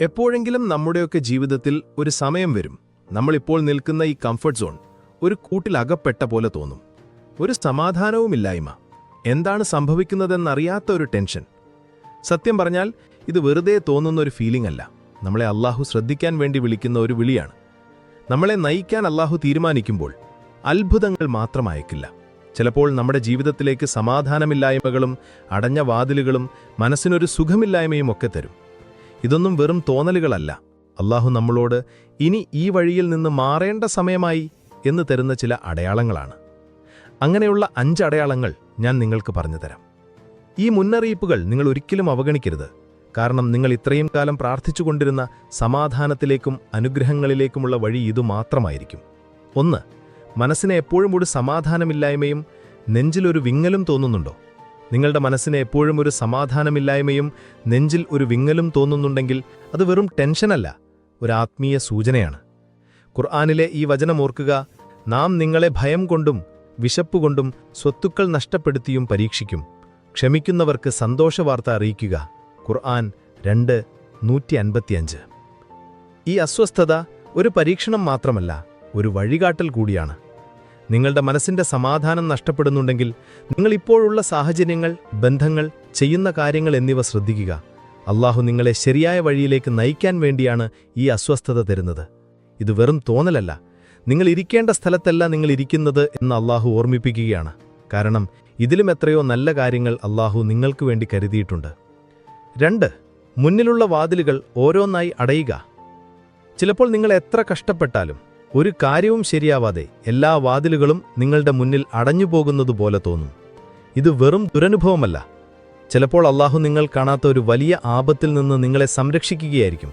എപ്പോഴെങ്കിലും നമ്മുടെയൊക്കെ ജീവിതത്തിൽ ഒരു സമയം വരും. നമ്മളിപ്പോൾ നിൽക്കുന്ന ഈ കംഫർട്ട് സോൺ ഒരു കൂട്ടിലകപ്പെട്ട പോലെ തോന്നും. ഒരു സമാധാനവുമില്ലായ്മ. എന്താണ് സംഭവിക്കുന്നതെന്നറിയാത്ത ഒരു ടെൻഷൻ സത്യം പറഞ്ഞാൽ ഇത് വെറുതെ തോന്നുന്ന ഒരു ഫീലിംഗ് അല്ല. നമ്മളെ അള്ളാഹു ശ്രദ്ധിക്കാൻ വേണ്ടി വിളിക്കുന്ന ഒരു വിളിയാണ്. നമ്മളെ നയിക്കാൻ അള്ളാഹു തീരുമാനിക്കുമ്പോൾ അത്ഭുതങ്ങൾ മാത്രം അയക്കില്ല. ചിലപ്പോൾ നമ്മുടെ ജീവിതത്തിലേക്ക് സമാധാനമില്ലായ്മകളും അടഞ്ഞ വാതിലുകളും മനസ്സിനൊരു സുഖമില്ലായ്മയും ഒക്കെ തരും. ഇതൊന്നും വെറും തോന്നലുകളല്ല. അള്ളാഹു നമ്മളോട് ഇനി ഈ വഴിയിൽ നിന്ന് മാറേണ്ട സമയമായി എന്ന് തരുന്ന ചില അടയാളങ്ങളാണ്. അങ്ങനെയുള്ള അഞ്ച് അടയാളങ്ങൾ ഞാൻ നിങ്ങൾക്ക് പറഞ്ഞുതരാം. ഈ മുന്നറിയിപ്പുകൾ നിങ്ങൾ ഒരിക്കലും അവഗണിക്കരുത്. കാരണം നിങ്ങൾ ഇത്രയും കാലം പ്രാർത്ഥിച്ചുകൊണ്ടിരുന്ന സമാധാനത്തിലേക്കും അനുഗ്രഹങ്ങളിലേക്കുമുള്ള വഴി ഇതു മാത്രമായിരിക്കും. ഒന്ന് മനസ്സിനെ എപ്പോഴും ഒരു സമാധാനമില്ലായ്മയും നെഞ്ചിലൊരു വിങ്ങലും തോന്നുന്നുണ്ടോ? നിങ്ങളുടെ മനസ്സിന് എപ്പോഴും ഒരു സമാധാനമില്ലായ്മയും നെഞ്ചിൽ ഒരു വിങ്ങലും തോന്നുന്നുണ്ടെങ്കിൽ അത് വെറും ടെൻഷനല്ല ഒരു ആത്മീയ സൂചനയാണ്. ഖുർആാനിലെ ഈ വചനം ഓർക്കുക നാം നിങ്ങളെ ഭയം കൊണ്ടും വിശപ്പുകൊണ്ടും സ്വത്തുക്കൾ നഷ്ടപ്പെടുത്തിയും പരീക്ഷിക്കും. ക്ഷമിക്കുന്നവർക്ക് സന്തോഷവാർത്ത അറിയിക്കുക. ഖുർആൻ രണ്ട് നൂറ്റി അൻപത്തിയഞ്ച് ഈ അസ്വസ്ഥത ഒരു പരീക്ഷണം മാത്രമല്ല ഒരു വഴികാട്ടൽ കൂടിയാണ്. നിങ്ങളുടെ മനസ്സിന്റെ സമാധാനം നഷ്ടപ്പെടുന്നുണ്ടെങ്കിൽ നിങ്ങൾ ഇപ്പോഴുള്ള സാഹചര്യങ്ങൾ ബന്ധങ്ങൾ ചെയ്യുന്ന കാര്യങ്ങൾ എന്നിവ ശ്രദ്ധിക്കുക. അള്ളാഹു നിങ്ങളെ ശരിയായ വഴിയിലേക്ക് നയിക്കാൻ വേണ്ടിയാണ് ഈ അസ്വസ്ഥത തരുന്നത്. ഇത് വെറും തോന്നലല്ല. നിങ്ങൾ ഇരിക്കേണ്ട സ്ഥലത്തല്ല നിങ്ങൾ ഇരിക്കുന്നത് എന്ന് അള്ളാഹു ഓർമ്മിപ്പിക്കുകയാണ്. കാരണം ഇതിലും എത്രയോ നല്ല കാര്യങ്ങൾ അള്ളാഹു നിങ്ങൾക്ക് വേണ്ടി കരുതിയിട്ടുണ്ട്. രണ്ട് മുന്നിലുള്ള വാതിലുകൾ ഓരോന്നായി അടയുക. ചിലപ്പോൾ നിങ്ങൾ എത്ര കഷ്ടപ്പെട്ടാലും ഒരു കാര്യവും ശരിയാവാതെ എല്ലാ വാതിലുകളും നിങ്ങളുടെ മുന്നിൽ അടഞ്ഞുപോകുന്നതുപോലെ തോന്നും. ഇത് വെറും ദുരനുഭവമല്ല. ചിലപ്പോൾ അള്ളാഹു നിങ്ങൾ കാണാത്ത ഒരു വലിയ ആപത്തിൽ നിന്ന് നിങ്ങളെ സംരക്ഷിക്കുകയായിരിക്കും.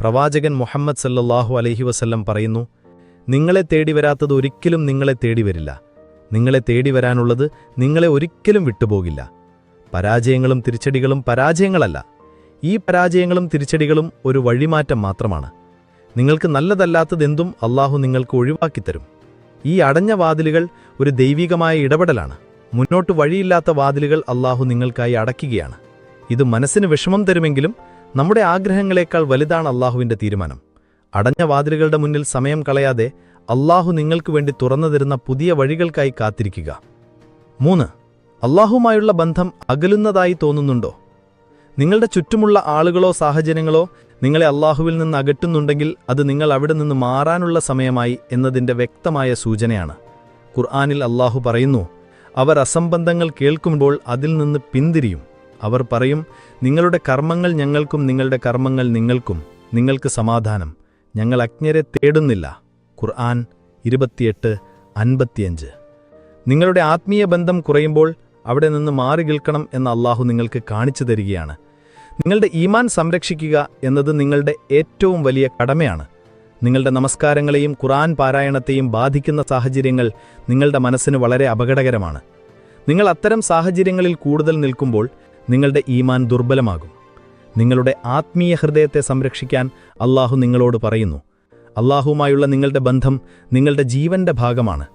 പ്രവാചകൻ മുഹമ്മദ് സല്ലാഹു അലഹി വസല്ലം പറയുന്നു നിങ്ങളെ തേടി വരാത്തത് ഒരിക്കലും നിങ്ങളെ തേടി വരില്ല. നിങ്ങളെ തേടി വരാനുള്ളത് നിങ്ങളെ ഒരിക്കലും വിട്ടുപോകില്ല. പരാജയങ്ങളും തിരിച്ചടികളും പരാജയങ്ങളല്ല. ഈ പരാജയങ്ങളും തിരിച്ചടികളും ഒരു വഴിമാറ്റം മാത്രമാണ്. നിങ്ങൾക്ക് നല്ലതല്ലാത്തതെന്തും അള്ളാഹു നിങ്ങൾക്ക് ഒഴിവാക്കിത്തരും. ഈ അടഞ്ഞ വാതിലുകൾ ഒരു ദൈവികമായ ഇടപെടലാണ്. മുന്നോട്ട് വഴിയില്ലാത്ത വാതിലുകൾ അള്ളാഹു നിങ്ങൾക്കായി അടയ്ക്കുകയാണ്. ഇത് മനസ്സിന് വിഷമം തരുമെങ്കിലും നമ്മുടെ ആഗ്രഹങ്ങളെക്കാൾ വലുതാണ് അള്ളാഹുവിന്റെ തീരുമാനം. അടഞ്ഞ വാതിലുകളുടെ മുന്നിൽ സമയം കളയാതെ അള്ളാഹു നിങ്ങൾക്ക് വേണ്ടി തുറന്നു തരുന്ന പുതിയ വഴികൾക്കായി കാത്തിരിക്കുക. മൂന്ന് അള്ളാഹുമായുള്ള ബന്ധം അകലുന്നതായി തോന്നുന്നുണ്ടോ? നിങ്ങളുടെ ചുറ്റുമുള്ള ആളുകളോ സാഹചര്യങ്ങളോ നിങ്ങളെ അള്ളാഹുവിൽ നിന്ന് അകറ്റുന്നുണ്ടെങ്കിൽ അത് നിങ്ങൾ അവിടെ നിന്ന് മാറാനുള്ള സമയമായി എന്നതിന്റെ വ്യക്തമായ സൂചനയാണ്. ഖുർആാനിൽ അള്ളാഹു പറയുന്നു അവർ അസംബന്ധങ്ങൾ കേൾക്കുമ്പോൾ അതിൽ നിന്ന് പിന്തിരിയും. അവർ പറയും നിങ്ങളുടെ കർമ്മങ്ങൾ ഞങ്ങൾക്കും നിങ്ങളുടെ കർമ്മങ്ങൾ നിങ്ങൾക്കും. നിങ്ങൾക്ക് സമാധാനം. ഞങ്ങൾ അജ്ഞരെ തേടുന്നില്ല. ഖുർആൻ ഇരുപത്തിയെട്ട് അൻപത്തിയഞ്ച്. നിങ്ങളുടെ ആത്മീയ ബന്ധം കുറയുമ്പോൾ അവിടെ നിന്ന് മാറി നിൽക്കണം എന്ന് അള്ളാഹു നിങ്ങൾക്ക് കാണിച്ചു തരികയാണ്. നിങ്ങളുടെ ഈമാൻ സംരക്ഷിക്കുക എന്നത് നിങ്ങളുടെ ഏറ്റവും വലിയ കടമയാണ്. നിങ്ങളുടെ നമസ്കാരങ്ങളെയും ഖുറാൻ പാരായണത്തെയും ബാധിക്കുന്ന സാഹചര്യങ്ങൾ നിങ്ങളുടെ മനസ്സിന് വളരെ അപകടകരമാണ്. നിങ്ങൾ അത്തരം സാഹചര്യങ്ങളിൽ കൂടുതൽ നിൽക്കുമ്പോൾ നിങ്ങളുടെ ഈമാൻ ദുർബലമാകും. നിങ്ങളുടെ ആത്മീയ ഹൃദയത്തെ സംരക്ഷിക്കാൻ അള്ളാഹു നിങ്ങളോട് പറയുന്നു. അള്ളാഹുവുമായുള്ള നിങ്ങളുടെ ബന്ധം നിങ്ങളുടെ ജീവന്റെ ഭാഗമാണ്.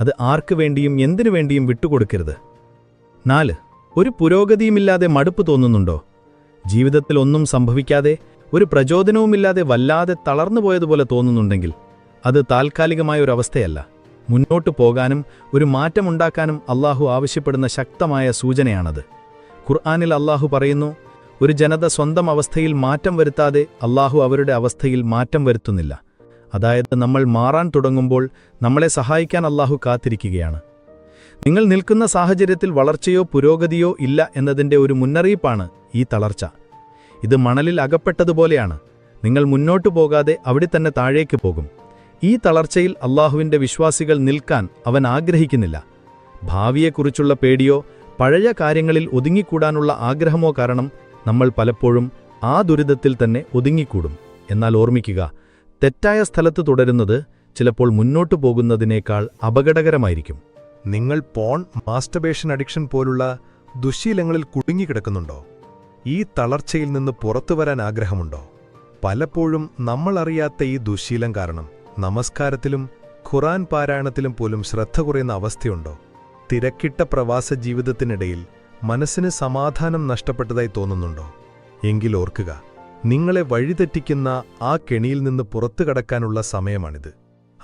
അത് ആർക്കു വേണ്ടിയും എന്തിനു വേണ്ടിയും വിട്ടുകൊടുക്കരുത്. നാല് ഒരു പുരോഗതിയുമില്ലാതെ മടുപ്പ് തോന്നുന്നുണ്ടോ? ജീവിതത്തിൽ ഒന്നും സംഭവിക്കാതെ ഒരു പ്രചോദനവുമില്ലാതെ വല്ലാതെ തളർന്നുപോയതുപോലെ തോന്നുന്നുണ്ടെങ്കിൽ അത് താൽക്കാലികമായ ഒരു അവസ്ഥയല്ല. മുന്നോട്ടു പോകാനും ഒരു മാറ്റമുണ്ടാക്കാനും അള്ളാഹു ആവശ്യപ്പെടുന്ന ശക്തമായ സൂചനയാണത്. ഖുർആാനിൽ അള്ളാഹു പറയുന്നു ഒരു ജനത സ്വന്തം അവസ്ഥയിൽ മാറ്റം വരുത്താതെ അള്ളാഹു അവരുടെ അവസ്ഥയിൽ മാറ്റം വരുത്തുന്നില്ല. അതായത് നമ്മൾ മാറാൻ തുടങ്ങുമ്പോൾ നമ്മളെ സഹായിക്കാൻ അള്ളാഹു കാത്തിരിക്കുകയാണ്. നിങ്ങൾ നിൽക്കുന്ന സാഹചര്യത്തിൽ വളർച്ചയോ പുരോഗതിയോ ഇല്ല എന്നതിന്റെ ഒരു മുന്നറിയിപ്പാണ് ഈ തളർച്ച. ഇത് മണലിൽ അകപ്പെട്ടതുപോലെയാണ്. നിങ്ങൾ മുന്നോട്ടു പോകാതെ അവിടെ തന്നെ താഴേക്ക് പോകും. ഈ തളർച്ചയിൽ അള്ളാഹുവിന്റെ വിശ്വാസികൾ നിൽക്കാൻ അവൻ ആഗ്രഹിക്കുന്നില്ല. ഭാവിയെക്കുറിച്ചുള്ള പേടിയോ പഴയ കാര്യങ്ങളിൽ ഒതുങ്ങിക്കൂടാനുള്ള ആഗ്രഹമോ കാരണം നമ്മൾ പലപ്പോഴും ആ ദുരിതത്തിൽ തന്നെ ഒതുങ്ങിക്കൂടും. എന്നാൽ ഓർമ്മിക്കുക തെറ്റായ സ്ഥലത്ത് തുടരുന്നത് ചിലപ്പോൾ മുന്നോട്ടു പോകുന്നതിനേക്കാൾ അപകടകരമായിരിക്കും. നിങ്ങൾ പോൺ മാസ്റ്റർബേഷൻ അഡിക്ഷൻ പോലുള്ള ദുശീലങ്ങളിൽ കുടുങ്ങിക്കിടക്കുന്നുണ്ടോ? ഈ തളർച്ചയിൽ നിന്ന് പുറത്തു വരാൻ ആഗ്രഹമുണ്ടോ? പലപ്പോഴും നമ്മളറിയാത്ത ഈ ദുശ്ശീലം കാരണം നമസ്കാരത്തിലും ഖുറാൻ പാരായണത്തിലും പോലും ശ്രദ്ധ കുറയുന്ന അവസ്ഥയുണ്ടോ? തിരക്കിട്ട പ്രവാസ ജീവിതത്തിനിടയിൽ മനസ്സിന് സമാധാനം നഷ്ടപ്പെട്ടതായി തോന്നുന്നുണ്ടോ? എങ്കിൽ ഓർക്കുക നിങ്ങളെ വഴിതെറ്റിക്കുന്ന ആ കെണിയിൽ നിന്ന് പുറത്തു കടക്കാനുള്ള സമയമാണിത്.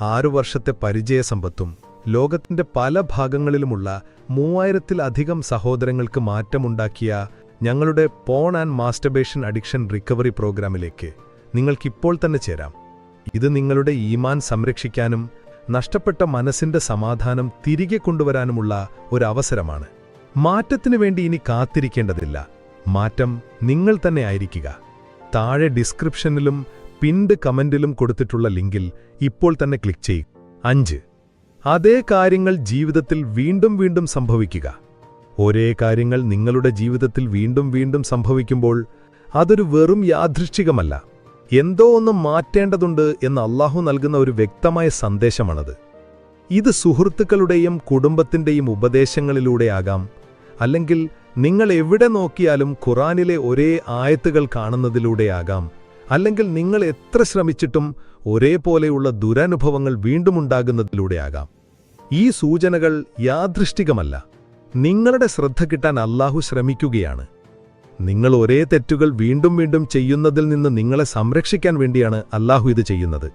ആറു വർഷത്തെ പരിചയസമ്പത്തും ലോകത്തിന്റെ പല ഭാഗങ്ങളിലുമുള്ള മൂവായിരത്തിലധികം സഹോദരങ്ങൾക്ക് മാറ്റമുണ്ടാക്കിയ ഞങ്ങളുടെ porn and masturbation addiction recovery പ്രോഗ്രാമിലേക്ക് നിങ്ങൾക്കിപ്പോൾ തന്നെ ചേരാം. ഇത് നിങ്ങളുടെ ഈമാൻ സംരക്ഷിക്കാനും നഷ്ടപ്പെട്ട മനസ്സിന്റെ സമാധാനം തിരികെ കൊണ്ടുവരാനുമുള്ള ഒരു അവസരമാണ് മാറ്റത്തിനു വേണ്ടി ഇനി കാത്തിരിക്കേണ്ടതില്ല. മാറ്റം നിങ്ങൾ തന്നെ ആയിരിക്കുക. താഴെ ഡിസ്ക്രിപ്ഷനിലും പിൻഡ് കമന്റിലും കൊടുത്തിട്ടുള്ള ലിങ്കിൽ ഇപ്പോൾ തന്നെ ക്ലിക്ക് ചെയ്യും. അഞ്ച് അതേ കാര്യങ്ങൾ ജീവിതത്തിൽ വീണ്ടും വീണ്ടും സംഭവിക്കുക. ഒരേ കാര്യങ്ങൾ നിങ്ങളുടെ ജീവിതത്തിൽ വീണ്ടും വീണ്ടും സംഭവിക്കുമ്പോൾ അതൊരു വെറും യാദൃശ്ചികമല്ല. എന്തോ ഒന്ന് മാറ്റേണ്ടതുണ്ട് എന്ന് അള്ളാഹു നൽകുന്ന ഒരു വ്യക്തമായ സന്ദേശമാണത്. ഇത് സുഹൃത്തുക്കളുടെയും കുടുംബത്തിന്റെയും ഉപദേശങ്ങളിലൂടെയാകാം അല്ലെങ്കിൽ നിങ്ങൾ എവിടെ നോക്കിയാലും ഖുറാനിലെ ഒരേ ആയത്തുകൾ കാണുന്നതിലൂടെയാകാം അല്ലെങ്കിൽ നിങ്ങൾ എത്ര ശ്രമിച്ചിട്ടും ഒരേപോലെയുള്ള ദുരനുഭവങ്ങൾ വീണ്ടുമുണ്ടാകുന്നതിലൂടെയാകാം. ഈ സൂചനകൾ യാദൃഷ്ടികമല്ല. നിങ്ങളുടെ ശ്രദ്ധ കിട്ടാൻ അല്ലാഹു ശ്രമിക്കുകയാണ്. നിങ്ങൾ ഒരേ തെറ്റുകൾ വീണ്ടും വീണ്ടും ചെയ്യുന്നതിൽ നിന്ന് നിങ്ങളെ സംരക്ഷിക്കാൻ വേണ്ടിയാണ് അല്ലാഹു ഇത് ചെയ്യുന്നത്.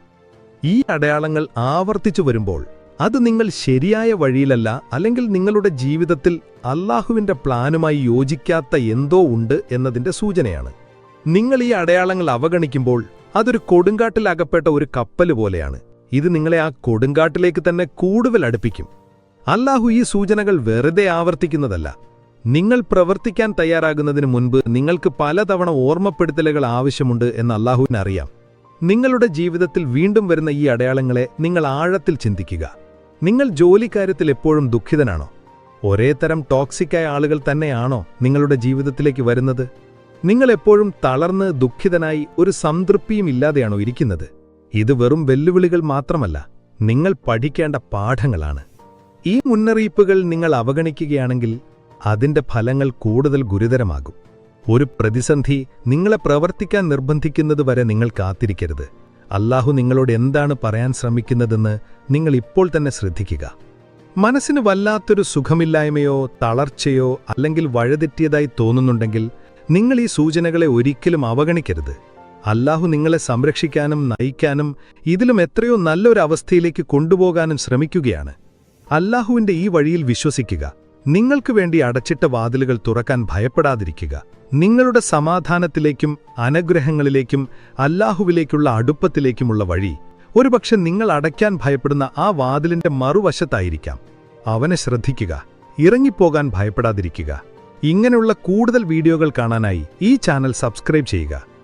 ഈ അടയാളങ്ങൾ ആവർത്തിച്ചു വരുമ്പോൾ അത് നിങ്ങൾ ശരിയായ വഴിയിലല്ല അല്ലെങ്കിൽ നിങ്ങളുടെ ജീവിതത്തിൽ അല്ലാഹുവിന്റെ പ്ലാനുമായി യോജിക്കാത്ത എന്തോ ഉണ്ട് എന്നതിന്റെ സൂചനയാണ്. നിങ്ങൾ ഈ അടയാളങ്ങൾ അവഗണിക്കുമ്പോൾ അതൊരു കൊടുങ്കാട്ടിൽ അകപ്പെട്ട ഒരു കപ്പൽ പോലെയാണ്. ഇത് നിങ്ങളെ ആ കൊടുങ്കാട്ടിലേക്ക് തന്നെ കൂടുതൽ അടുപ്പിക്കും. അല്ലാഹു ഈ സൂചനകൾ വെറുതെ ആവർത്തിക്കുന്നതല്ല. നിങ്ങൾ പ്രവർത്തിക്കാൻ തയ്യാറാകുന്നതിന് മുൻപ് നിങ്ങൾക്ക് പലതവണ ഓർമ്മപ്പെടുത്തലുകൾ ആവശ്യമുണ്ട് എന്ന് അല്ലാഹുവിനറിയാം നിങ്ങളുടെ ജീവിതത്തിൽ വീണ്ടും വരുന്ന ഈ അടയാളങ്ങളെ നിങ്ങൾ ആഴത്തിൽ ചിന്തിക്കുക. നിങ്ങൾ ജോലിക്കാര്യത്തിൽ എപ്പോഴും ദുഃഖിതനാണോ? ഒരേ തരം ടോക്സിക്കായ ആളുകൾ തന്നെയാണോ നിങ്ങളുടെ ജീവിതത്തിലേക്ക് വരുന്നത്? നിങ്ങൾ എപ്പോഴും തളർന്ന് ദുഃഖിതനായി ഒരു സംതൃപ്തിയും ഇല്ലാതെയാണോ ഇരിക്കുന്നത്? ഇത് വെറും വെല്ലുവിളികൾ മാത്രമല്ല നിങ്ങൾ പഠിക്കേണ്ട പാഠങ്ങളാണ്. ഈ മുന്നറിയിപ്പുകൾ നിങ്ങൾ അവഗണിക്കുകയാണെങ്കിൽ അതിന്റെ ഫലങ്ങൾ കൂടുതൽ ഗുരുതരമാകും. ഒരു പ്രതിസന്ധി നിങ്ങളെ പ്രവർത്തിക്കാൻ നിർബന്ധിക്കുന്നതുവരെ നിങ്ങൾ കാത്തിരിക്കരുത്. അല്ലാഹു നിങ്ങളോട് എന്താണ് പറയാൻ ശ്രമിക്കുന്നതെന്ന് നിങ്ങൾ ഇപ്പോൾ തന്നെ ശ്രദ്ധിക്കുക. മനസ്സിന് വല്ലാത്തൊരു സുഖമില്ലായ്മയോ തളർച്ചയോ അല്ലെങ്കിൽ വഴതെറ്റിയതായി തോന്നുന്നുണ്ടെങ്കിൽ നിങ്ങൾ ഈ സൂചനകളെ ഒരിക്കലും അവഗണിക്കരുത്. അല്ലാഹു നിങ്ങളെ സംരക്ഷിക്കാനും നയിക്കാനും ഇതിലും എത്രയോ നല്ലൊരു അവസ്ഥയിലേക്ക് കൊണ്ടുപോകാനും ശ്രമിക്കുകയാണ്. അല്ലാഹുവിന്റെ ഈ വഴിയിൽ വിശ്വസിക്കുക. നിങ്ങൾക്ക് വേണ്ടി അടച്ചിട്ട വാതിലുകൾ തുറക്കാൻ ഭയപ്പെടാതിരിക്കുക. നിങ്ങളുടെ സമാധാനത്തിലേക്കും അനുഗ്രഹങ്ങളിലേക്കും അല്ലാഹുവിലേക്കുള്ള അടുപ്പത്തിലേക്കുമുള്ള വഴി. ഒരുപക്ഷെ നിങ്ങൾ അടയ്ക്കാൻ ഭയപ്പെടുന്ന ആ വാതിലിന്റെ മറുവശത്തായിരിക്കാം. അവനെ ശ്രദ്ധിക്കുക. ഇറങ്ങിപ്പോകാൻ ഭയപ്പെടാതിരിക്കുക. ഇങ്ങനെയുള്ള കൂടുതൽ വീഡിയോകൾ കാണാനായി ഈ ചാനൽ സബ്സ്ക്രൈബ് ചെയ്യുക.